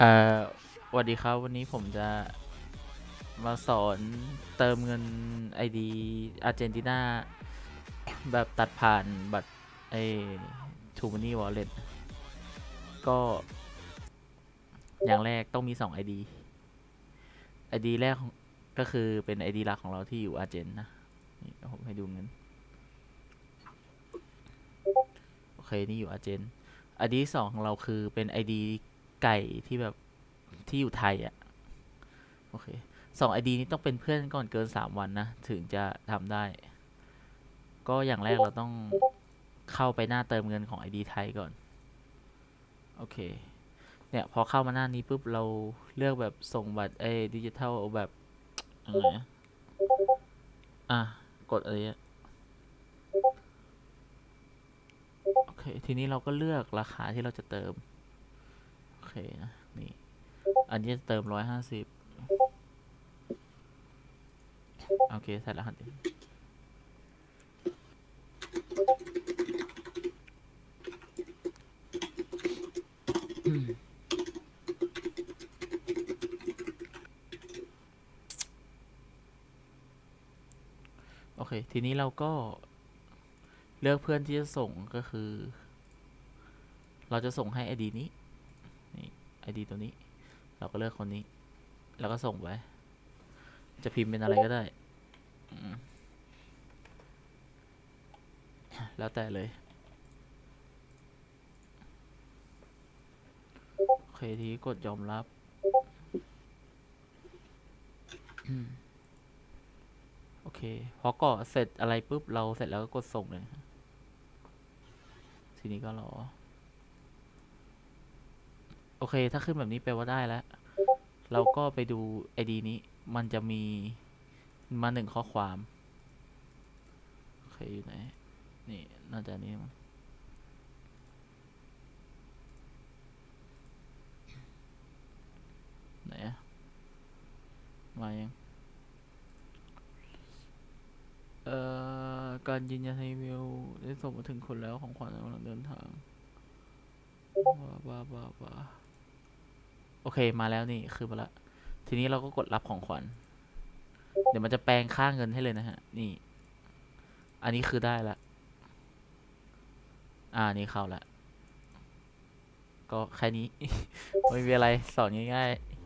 เอ่อสวัสดีครับ วันนี้ผมจะมาสอนเติมเงิน ID อาร์เจนตินาแบบตัดผ่านบัตรไอทูมันนี่วอลเล็ตก็ อย่างแรกต้องมี2 ID ID แรกของก็คือเป็น ID หลักของเราที่อยู่อาร์เจนนะ นี่ผมให้ดูเงิน โอเค นี่อยู่อาร์เจน ID ที่สองของเราคือเป็น ID ไก่ที่แบบที่อยู่ไทยอะ่ะ โอเคสองไอดีนี้ต้องเป็นเพื่อนก่อนเกินสามวันนะ ถึงจะทำได้ ก็อย่างแรกเราต้องเข้าไปหน้าเติมเงินของ ID ไทยก่อน โอเค เนี่ย พอเข้ามาหน้านี้ปุ๊บ เราเลือกแบบส่งบัตรไอ้ดิจิทัลแบบอะไรนะอะ กดอะไรอะโอเค ทีนี้เราก็เลือกราคาที่เราจะเติมโอ เคนะนี่ อันนี้จะเติมร้อยห้าสิบโอเคใส่รหัสดิโอเค ทีนี้เราก็เลือกเพื่อนที่จะส่งก็คือ เราจะส่งให้ ID นี้นี่ ID ตัวนี้ เราก็เลือกคนนี้ แล้วก็ส่งไป จะพิมพ์เป็นอะไรก็ได้ แล้วแต่เลย โอเคทีกดยอมรับโอเค พอกรอเสร็จอะไรปุ๊บ เราเสร็จแล้วก็กดส่งเลย ทีนี้ก็รอ โอเค ถ้าขึ้นแบบนี้แปลว่าได้แล้ว เราก็ไปดู ID นี้ มันจะมีมาหนึ่งข้อความ โอเค อยู่ไหน นี่ น่าจะนี้มั้งไหนอะมายัง เอ่อ การยืนยันอีเมลได้ส่งมาถึงคนแล้วของขวัญกำลังเดินทางบ้าบ้าบ้าบ้า โอเคมาแล้วนี่คือมาละทีนี้เราก็กดรับของขวัญ เดี๋ยวมันจะแปลงค่าเงินให้เลยนะฮะ นี่ อันนี้คือได้ละ อ่านี่เข้าละ ก็แค่นี้ ไม่มีอะไรสอนง่ายๆ